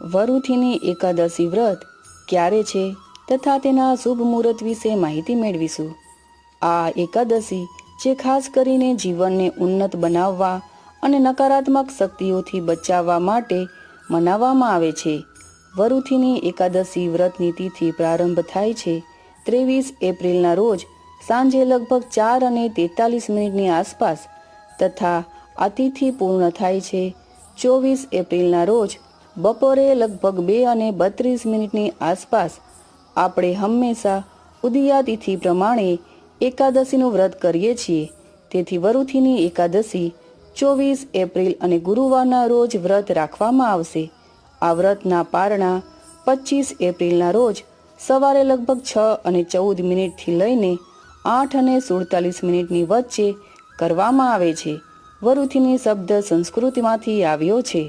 વરુથીની એકાદશી વ્રત ક્યારે છે તથા તેના શુભ મુહૂર્ત વિશે માહિતી મેળવીશું. આ એકાદશી જે ખાસ કરીને જીવનને ઉન્નત બનાવવા અને નકારાત્મક શક્તિઓથી બચાવવા માટે મનાવવામાં આવે છે. વરુથીની એકાદશી વ્રતની તિથિ પ્રારંભ થાય છે ત્રેવીસ એપ્રિલના રોજ સાંજે લગભગ ચાર અને તેતાલીસ મિનિટની આસપાસ તથા આ તિથિ પૂર્ણ થાય છે ચોવીસ એપ્રિલના રોજ બપોરે લગભગ બે અને બત્રીસ મિનિટની આસપાસ આપણે હંમેશા ઉદયાતિથિ પ્રમાણે એકાદશીનું વ્રત કરીએ છીએ. તેથી વરુથીની એકાદશી ચોવીસ એપ્રિલ અને ગુરુવારના રોજ વ્રત રાખવામાં આવશે. આ વ્રતના પારણા પચીસ એપ્રિલના રોજ સવારે લગભગ છ અને ચૌદ મિનિટથી લઈને આઠ અને સુડતાલીસ મિનિટની વચ્ચે કરવામાં આવે છે. વરુથીની શબ્દ સંસ્કૃતિમાંથી આવ્યો છે.